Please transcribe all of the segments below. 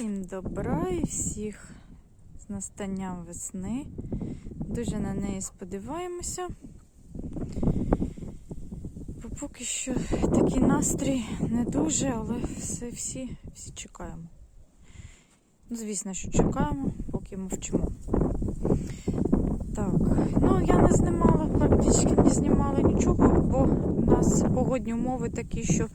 Всім добра і всіх з настанням весни. Дуже на неї сподіваємося. Бо поки що такий настрій не дуже, але все, всі, всі чекаємо. Ну, звісно, що чекаємо, поки мовчимо. Так, ну я не знімала, практично не знімала нічого, бо у нас погодні умови такі, що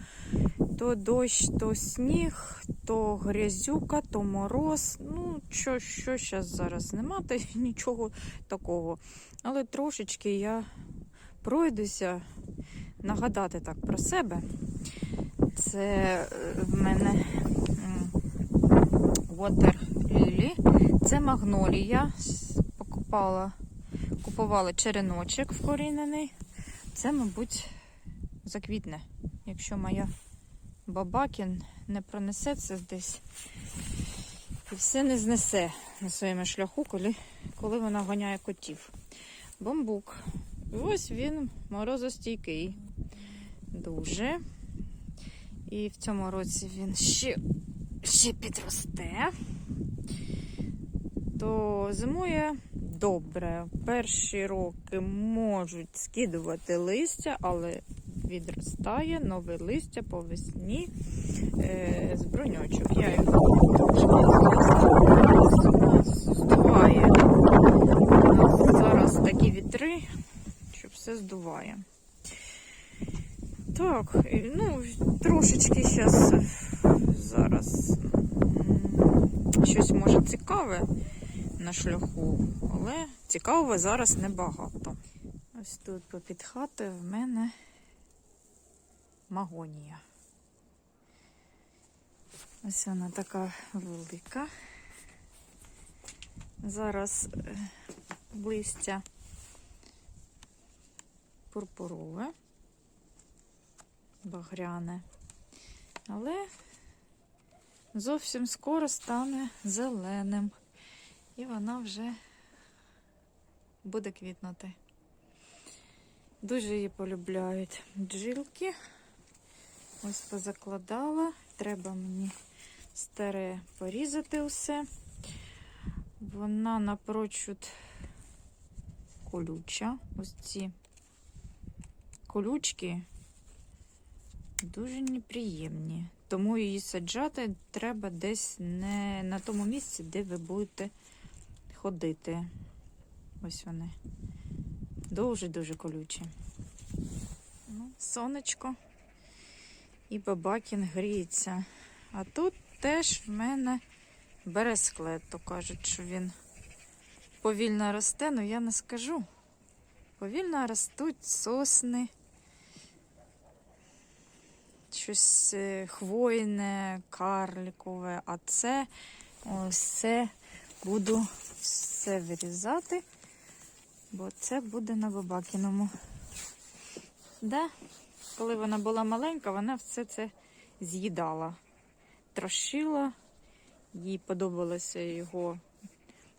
то дощ, то сніг, то грязюка, то мороз. Ну, що, що зараз зараз нема, та нічого такого. Але трошечки я пройдуся нагадати так про себе. Це е, в мене Water Lily. Це магнолія. Покупала, купувала череночок вкорінений. Це, мабуть, заквітне, якщо моя бабакін не пронесеться десь і все не знесе на своєму шляху, коли, коли вона ганяє котів. Бамбук. І ось він морозостійкий. Дуже. І в цьому році він ще, ще підросте. То зимує добре. Перші роки можуть скидувати листя, але відростає нове листя по весні е, з броньочок. Я його здуває. У нас зараз такі вітри, що все здуває. Так, ну, трошечки зараз зараз щось може цікаве на шляху, але цікавого зараз небагато. Ось тут попід хатою в мене магонія. Ось вона така велика. Зараз е, листя пурпурове, багряне, але зовсім скоро стане зеленим. І вона вже буде квітнути. Дуже її полюбляють бджілки. Ось позакладала. Треба мені старе порізати усе. Вона напрочуд колюча. Ось ці колючки дуже неприємні. Тому її саджати треба десь не на тому місці, де ви будете ходити. Ось вони. Дуже-дуже колючі. Ну, сонечко і бабакін гріється. А тут теж в мене бересклет, то кажуть, що він повільно росте, але я не скажу. Повільно ростуть сосни, щось е, хвойне, карликове, а це це буду все вирізати, бо це буде на бабакіному. Да? Коли вона була маленька, вона все це з'їдала, трошила, їй подобалося його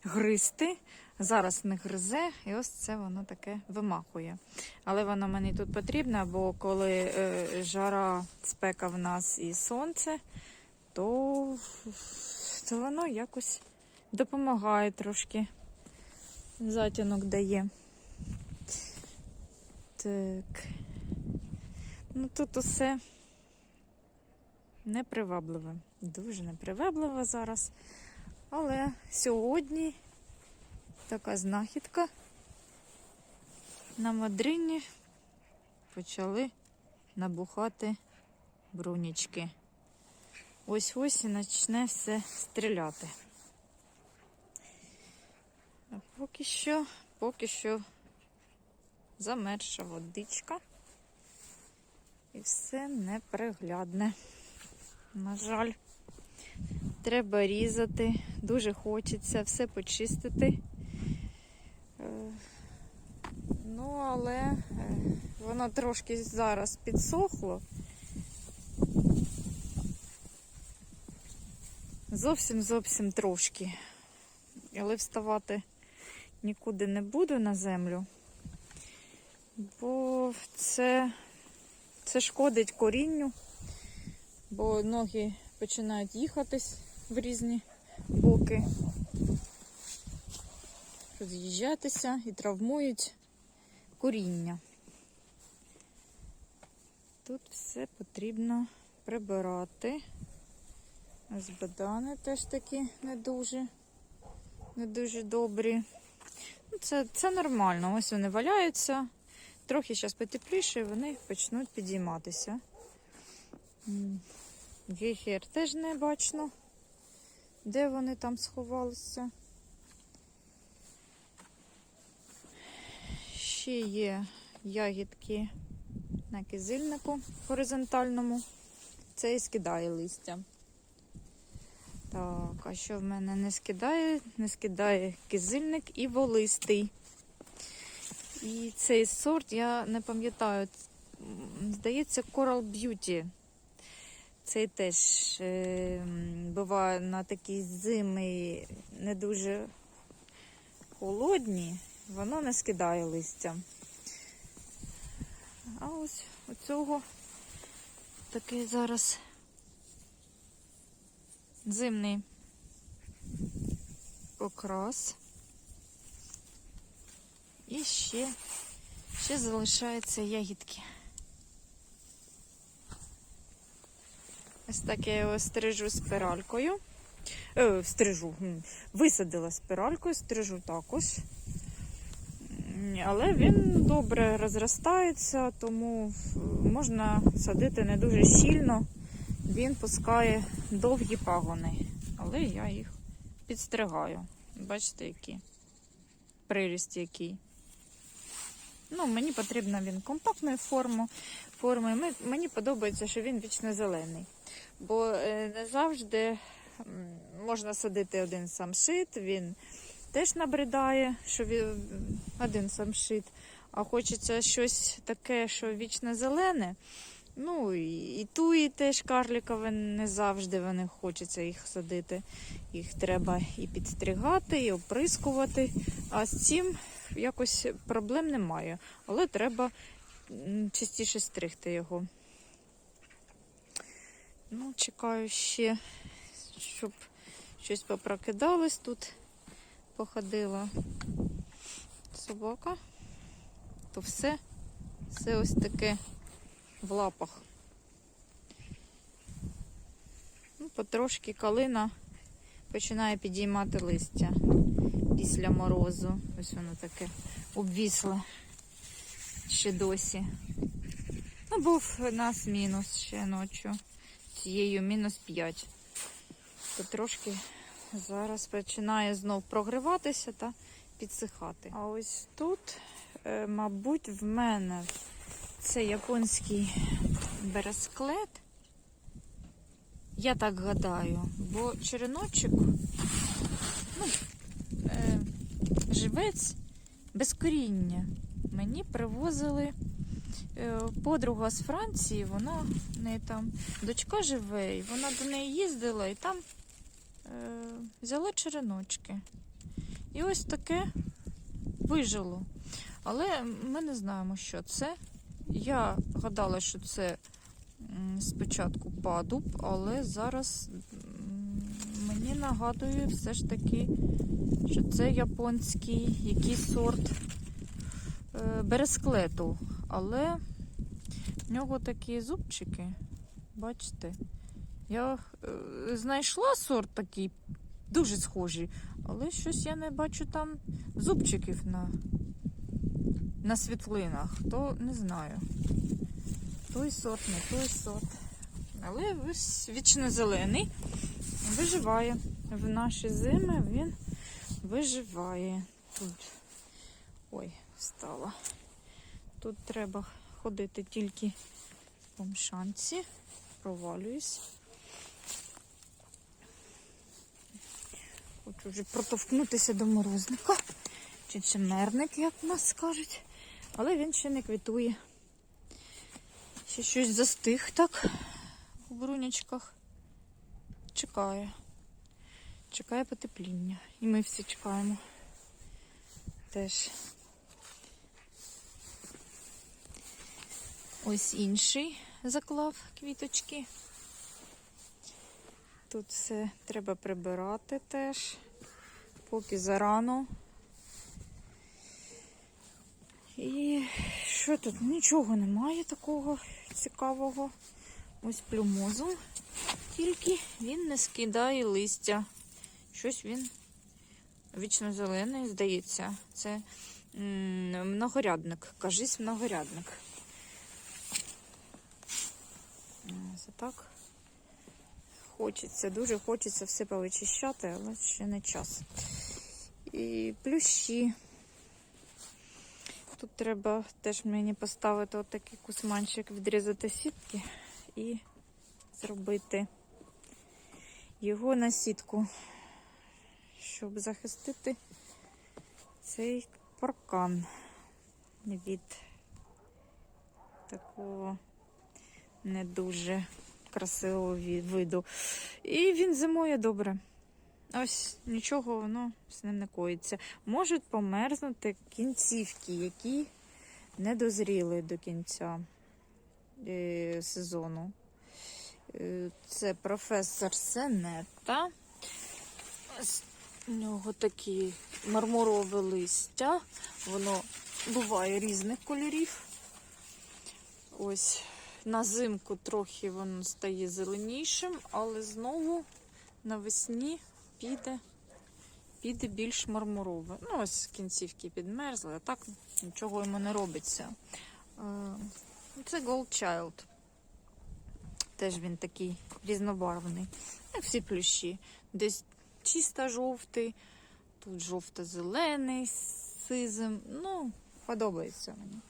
гризти. Зараз не гризе, і ось це воно таке вимахує. Але воно мені тут потрібно, бо коли е, жара, спека в нас і сонце, то, то воно якось допомагає трошки. Затінок дає. Так. Ну тут усе непривабливе. Дуже непривабливе зараз. Але сьогодні така знахідка на Мадрині почали набухати брунічки. Ось ось і почне все стріляти. А поки що, поки що замерша водичка. І все неприглядне. На жаль, треба різати. Дуже хочеться все почистити. Е, Ну, але е, воно трошки зараз підсохло. Зовсім зовсім трошки. Але вставати нікуди не буду на землю, бо це це шкодить корінню, бо ноги починають їхатись в різні боки. Роз'їжджатися і травмують коріння. Тут все потрібно прибирати. Ось теж такі не дуже, не дуже добрі. Ну, це, це нормально. Ось вони валяються. Трохи зараз потепліше, вони почнуть підійматися. Гейхер теж не бачно, де вони там сховалися. Ще є ягідки на кизильнику горизонтальному. Це і скидає листя. Так, а що в мене не скидає? Не скидає кизильник і волистий. І цей сорт, я не пам'ятаю, здається, Coral Beauty. Цей теж е, буває на такі зими не дуже холодні, воно не скидає листя. А ось у цього такий зараз зимний окрас. І ще, ще залишаються ягідки. Ось так я його стрижу спиралькою. Е, стрижу. Висадила спиралькою, стрижу також. Але він добре розростається, тому можна садити не дуже щільно. Він пускає довгі пагони. Але я їх підстригаю. Бачите, які? Приріст який. Ну, мені потрібно він компактної форми. форми. Мені подобається, що він вічно зелений. Бо е, не завжди можна садити один самшит, він теж набридає, що він один самшит. А хочеться щось таке, що вічно зелене. Ну і, туї теж карлікові не завжди вони хочеться їх садити. Їх треба і підстригати, і оприскувати. А з цим якось проблем немає. Але треба частіше стригти його. Ну, чекаю ще, щоб щось попрокидалось тут, походила собака. То все, все ось таке в лапах. Ну, потрошки калина починає підіймати листя після морозу. Ось воно таке обвісле ще досі. Ну, був у нас мінус ще ночі. Цією мінус 5. То трошки зараз починає знов прогріватися та підсихати. А ось тут, е, мабуть, в мене це японський бересклет. Я так гадаю, бо череночок, ну, е, живець без коріння. Мені привозили е, подруга з Франції, вона в неї там дочка живе, і вона до неї їздила і там е, взяла череночки. І ось таке вижило. Але ми не знаємо, що це. Я гадала, що це спочатку падуб, але зараз мені нагадує все ж таки, що це японський якийсь сорт е, бересклету. Але в нього такі зубчики, бачите, я е, знайшла сорт такий, дуже схожий, але щось я не бачу там зубчиків на, на світлинах, то не знаю. Той сорт, не той сорт. Але вічно зелений виживає. В наші зими він виживає. Тут. Ой, встала. Тут треба ходити тільки по мшанці. Провалююсь. Хочу вже протовкнутися до морозника. Чи чимерник, як в нас скажуть. Але він ще не квітує. Ще щось застиг так у брунячках. Чекає. Чекає потепління. І ми всі чекаємо. Теж. Ось інший заклав квіточки. Тут все треба прибирати теж, поки зарано. І що тут? Нічого немає такого цікавого. Ось плюмозум. Тільки він не скидає листя. Щось він вічно зелений, здається. Це многорядник. Кажись, многорядник. Це так. Хочеться, дуже хочеться все повичищати, але ще не час. І плющі. Тут треба теж мені поставити отакий кусманчик, відрізати сітки і зробити його на сітку, щоб захистити цей паркан від такого не дуже красивого виду. І він зимує добре. Ось нічого воно з ним не коїться. Можуть померзнути кінцівки, які не дозріли до кінця е, сезону. Е, Це професор Сенета. У нього такі мармурове листя. Воно буває різних кольорів. Ось на зимку трохи воно стає зеленішим, але знову навесні піде, піде більш мармурове. Ну, ось кінцівки підмерзли, а так нічого йому не робиться. Е, Це Gold Child. Теж він такий різнобарвний, як всі плющі. Десь чисто жовтий, тут жовто-зелений сизим. Ну, подобається мені.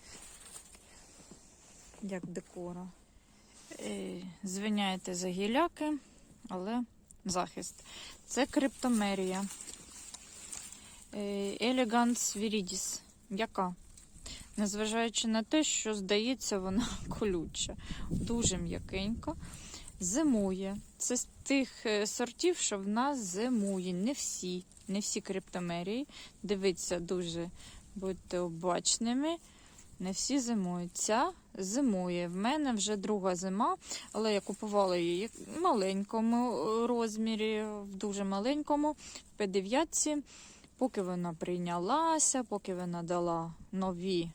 Як декора. Е, Звиняйте за гіляки, але захист. Це криптомерія. Елеганс Вірідіс. Яка? Незважаючи на те, що здається, вона колюча, дуже м'якенька. Зимує. Це з тих е, сортів, що в нас зимує. Не всі, не всі криптомерії. Дивіться, дуже будьте обачними. Не всі зимують. Ця зимує. В мене вже друга зима, але я купувала її в маленькому е, розмірі, в дуже маленькому, в П9. Поки вона прийнялася, поки вона дала нові,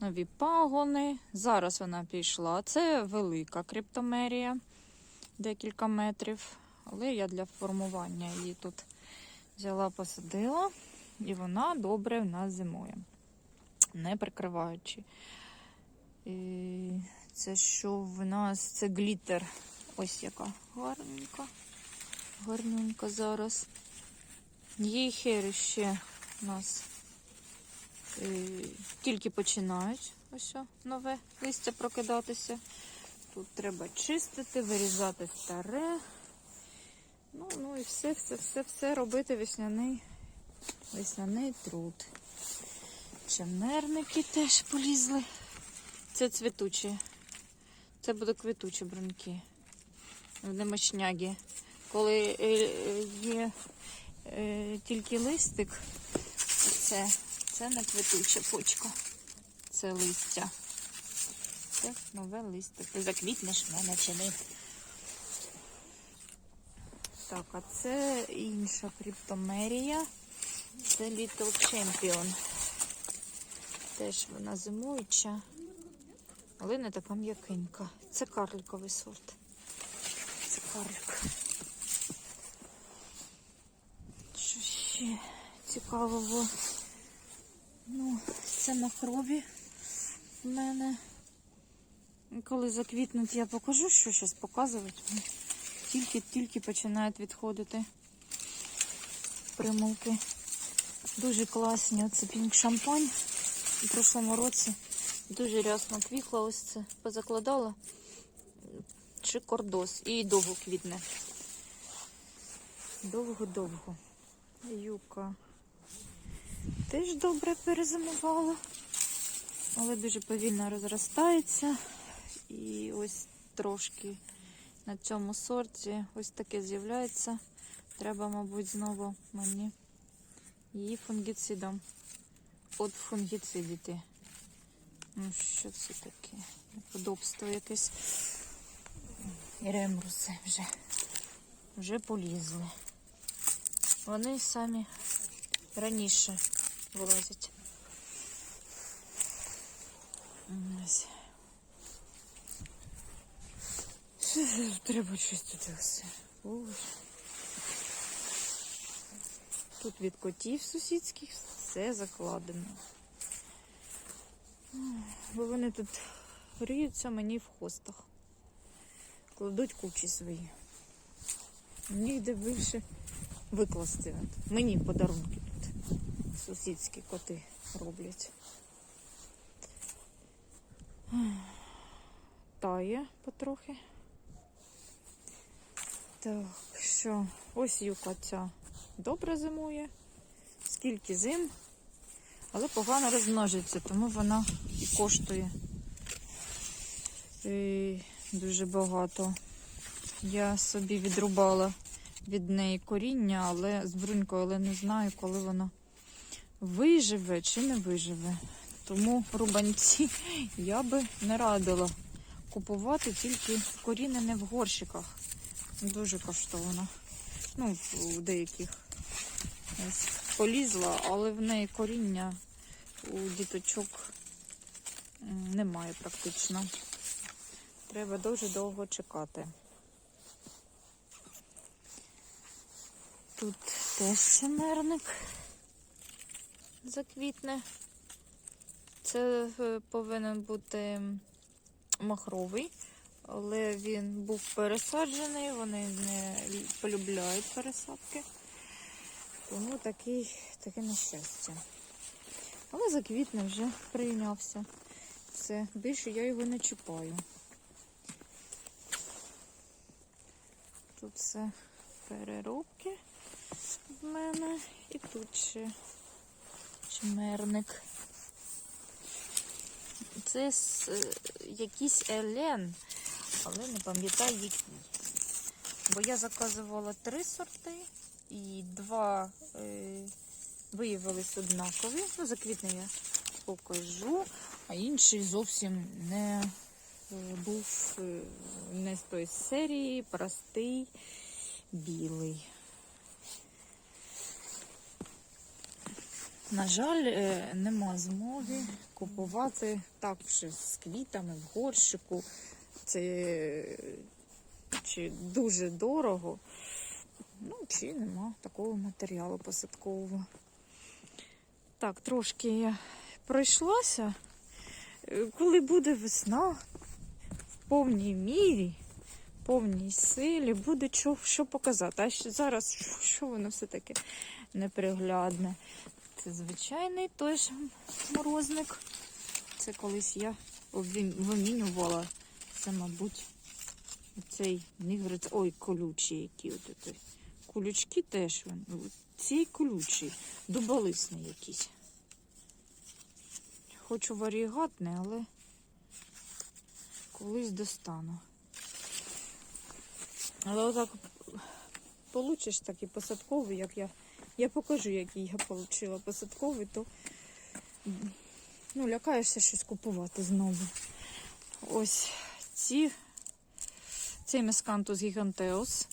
нові пагони. Зараз вона пішла. Це велика криптомерія, декілька метрів. Але я для формування її тут взяла, посадила, і вона добре в нас зимує не прикриваючи. І це що в нас? Це глітер. Ось яка гарненька. Гарненька зараз. Її хери ще у нас тільки починають ось нове листя прокидатися. Тут треба чистити, вирізати старе. Ну, ну і все, все, все, все робити весняний, весняний труд. Чемнерники теж полізли. Це цвітучі. Це будуть квітучі бруньки. Вони мощнягі. Коли е, е, є е, тільки листик, це, це не квітуча почка. Це листя. Це нове листя. Ти заквітнеш мене чи ні. Так, а це інша криптомерія. Це Little Champion. Теж вона зимуюча, але не така м'якенька. Це карликовий сорт. Це карлик. Що ще цікавого? Ну, це махрові в мене. Коли заквітнуть, я покажу, що зараз показувати. Тільки-тільки починають відходити примулки. Дуже класні. Оце пінк шампань. У прошлому році дуже рясно квітла, ось це позакладала. Чи кордос. І довго квітне. Довго-довго. Юка теж добре перезимувала, але дуже повільно розростається. І ось трошки на цьому сорті ось таке з'являється. Треба, мабуть, знову мені її фунгіцидом от фунгіцидити. Ну, що це таке? Неподобство якесь. Ремруси вже. вже полізли. Вони самі раніше вилазять. Ось. Треба чистити все. Боже. Тут від котів сусідських все закладено. Бо вони тут гріються мені в хостах. Кладуть кучі свої. Ніде більше викласти. Мені подарунки тут. Сусідські коти роблять. Тає потрохи. Так, що, ось юка ця добре зимує. Скільки зим, але погано розмножиться, тому вона і коштує і дуже багато. Я собі відрубала від неї коріння, але з брунькою, але не знаю, коли вона виживе чи не виживе. Тому рубанці я би не радила купувати тільки корінене в горщиках. Дуже коштовно. Ну, у деяких ось полізла, але в неї коріння у діточок немає практично. Треба дуже довго чекати. Тут теж чимерник заквітне. Це е, повинен бути махровий, але він був пересаджений, вони не полюбляють пересадки. Тому такий, таке нещастя. Але заквітне вже прийнявся. Все, більше я його не чіпаю. Тут все переробки в мене. І тут ще чмерник. Це е, якийсь Елен, але не пам'ятаю який. Бо я заказувала три сорти і два е, виявились однакові. Ну, за квітне я покажу, а інший зовсім не е, був е, не з тої серії, простий, білий. На жаль, е, нема змоги купувати так вже з квітами в горщику. Це е, чи дуже дорого, ну, чи нема такого матеріалу посадкового. Так, трошки я пройшлася. Е, Коли буде весна в повній мірі, в повній силі, буде що, що показати. А ще зараз що, воно все таке неприглядне. Це звичайний той ж морозник. Це колись я вимінювала. Це, мабуть, цей нігрець. Ой, колючі які. От. Колючки теж. Ці колючі, дуболисні якісь. Хочу варігатне, але колись достану. Але отак получиш такий посадковий, як я. Я покажу, який я отримала посадковий, то ну, лякаєшся щось купувати знову. Ось ці, цей мескантус гігантеус.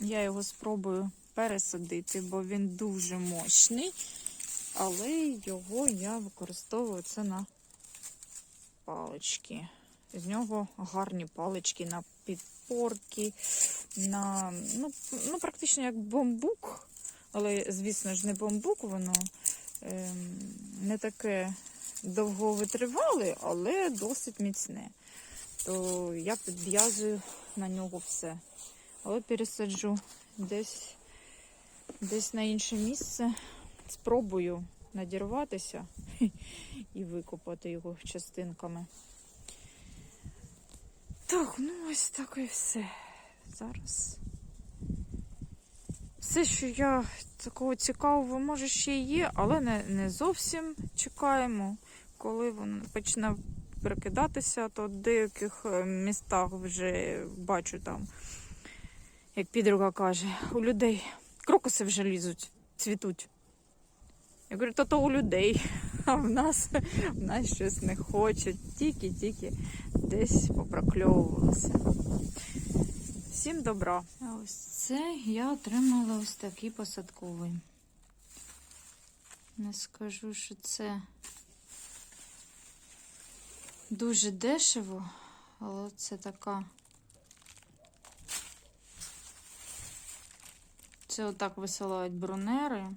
Я його спробую пересадити, бо він дуже мощний. Але його я використовую це на палички. З нього гарні палички на підпорки, на ну, ну практично як бамбук. Але, звісно ж, не бамбук, воно ем, не таке довго витривале, але досить міцне. То я підв'язую на нього все. Але пересаджу десь, десь на інше місце. Спробую надірватися і викопати його частинками. Так, ну ось так і все. Зараз. Все, що я такого цікавого, може, ще є, але не, не зовсім чекаємо. Коли він почне прикидатися, то в деяких е, містах вже бачу там, як підруга каже, у людей крокуси вже лізуть, цвітуть. Я говорю, то то у людей, а в нас, в нас щось не хочуть, тільки-тільки десь попрокльовувалося. Всім добра. Ось це я отримала ось такий посадковий. Не скажу, що це дуже дешево, але це така. Це отак висилають брунери.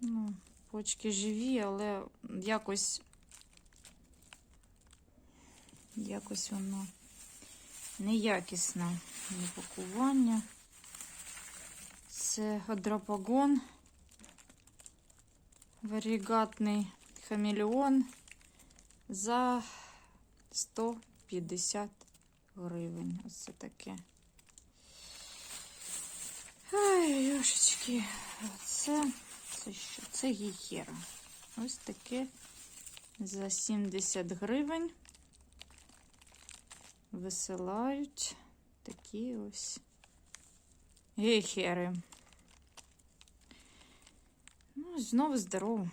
Ну, почки живі, але якось. Якось воно неякісне не пакування. Це адрапагон, варігатний хамелеон за 150 гривень. Ось це таке. Ай, юшечки. Це, це що? Це гіхера. Ось таке за 70 гривень. Висилають такі ось гейхери. Ну, знову здорово.